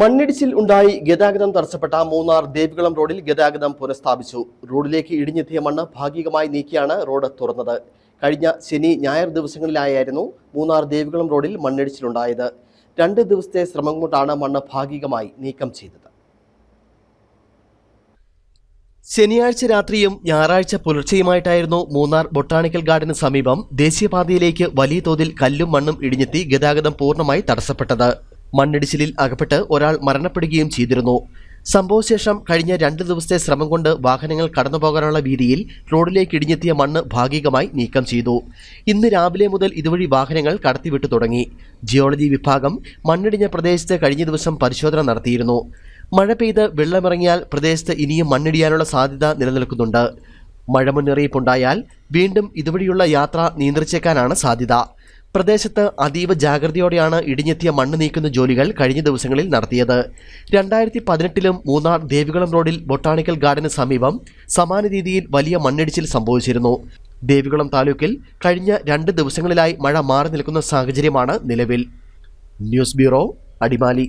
മണ്ണിടിച്ചിൽ ഉണ്ടായി ഗതാഗതം തടസ്സപ്പെട്ട മൂന്നാർ ദേവികുളം റോഡിൽ ഗതാഗതം പുനഃസ്ഥാപിച്ചു. റോഡിലേക്ക് ഇടിഞ്ഞെത്തിയ മണ്ണ് ഭാഗികമായി നീക്കിയാണ് റോഡ് തുറന്നത്. കഴിഞ്ഞ ശനി ഞായർ ദിവസങ്ങളിലായിരുന്നു മൂന്നാർ ദേവികുളം റോഡിൽ മണ്ണിടിച്ചിലുണ്ടായത്. രണ്ട് ദിവസത്തെ ശ്രമം കൊണ്ടാണ് മണ്ണ് ഭാഗികമായി നീക്കം ചെയ്തത്. ശനിയാഴ്ച രാത്രിയും ഞായറാഴ്ച പുലർച്ചെയുമായിട്ടായിരുന്നു മൂന്നാർ ബൊട്ടാണിക്കൽ ഗാർഡന് സമീപം ദേശീയപാതയിലേക്ക് വലിയ തോതിൽ കല്ലും മണ്ണും ഇടിഞ്ഞെത്തി ഗതാഗതം പൂർണമായി തടസ്സപ്പെട്ടത്. മണ്ണിടിച്ചിലിൽ അകപ്പെട്ട് ഒരാൾ മരണപ്പെടുകയും ചെയ്തിരുന്നു. സംഭവശേഷം കഴിഞ്ഞ രണ്ട് ദിവസത്തെ ശ്രമം കൊണ്ട് വാഹനങ്ങൾ കടന്നുപോകാനുള്ള വീതിയിൽ റോഡിലേക്ക് ഇടിഞ്ഞെത്തിയ മണ്ണ് ഭാഗികമായി നീക്കം ചെയ്തു. ഇന്ന് രാവിലെ മുതൽ ഇതുവഴി വാഹനങ്ങൾ കടത്തിവിട്ടു തുടങ്ങി. ജിയോളജി വിഭാഗം മണ്ണിടിഞ്ഞ പ്രദേശത്ത് കഴിഞ്ഞ ദിവസം പരിശോധന നടത്തിയിരുന്നു. മഴ പെയ്ത് വെള്ളമിറങ്ങിയാൽ പ്രദേശത്ത് ഇനിയും മണ്ണിടിയാനുള്ള സാധ്യത നിലനിൽക്കുന്നുണ്ട്. മഴ മുന്നറിയിപ്പുണ്ടായാൽ വീണ്ടും ഇതുവഴിയുള്ള യാത്ര നിയന്ത്രിച്ചേക്കാനാണ് സാധ്യത. പ്രദേശത്ത് അതീവ ജാഗ്രതയോടെയാണ് ഇടിഞ്ഞെത്തിയ മണ്ണ് നീക്കുന്ന ജോലികൾ കഴിഞ്ഞ ദിവസങ്ങളിൽ നടത്തിയത്. രണ്ടായിരത്തി പതിനെട്ടിലും മൂന്നാർ ദേവികുളം റോഡിൽ ബൊട്ടാണിക്കൽ ഗാർഡന് സമീപം സമാന രീതിയിൽ വലിയ മണ്ണിടിച്ചിൽ സംഭവിച്ചിരുന്നു. ദേവികുളം താലൂക്കിൽ കഴിഞ്ഞ രണ്ട് ദിവസങ്ങളിലായി മഴ മാറി നിൽക്കുന്ന സാഹചര്യമാണ് നിലവിൽ. News bureau Adimali.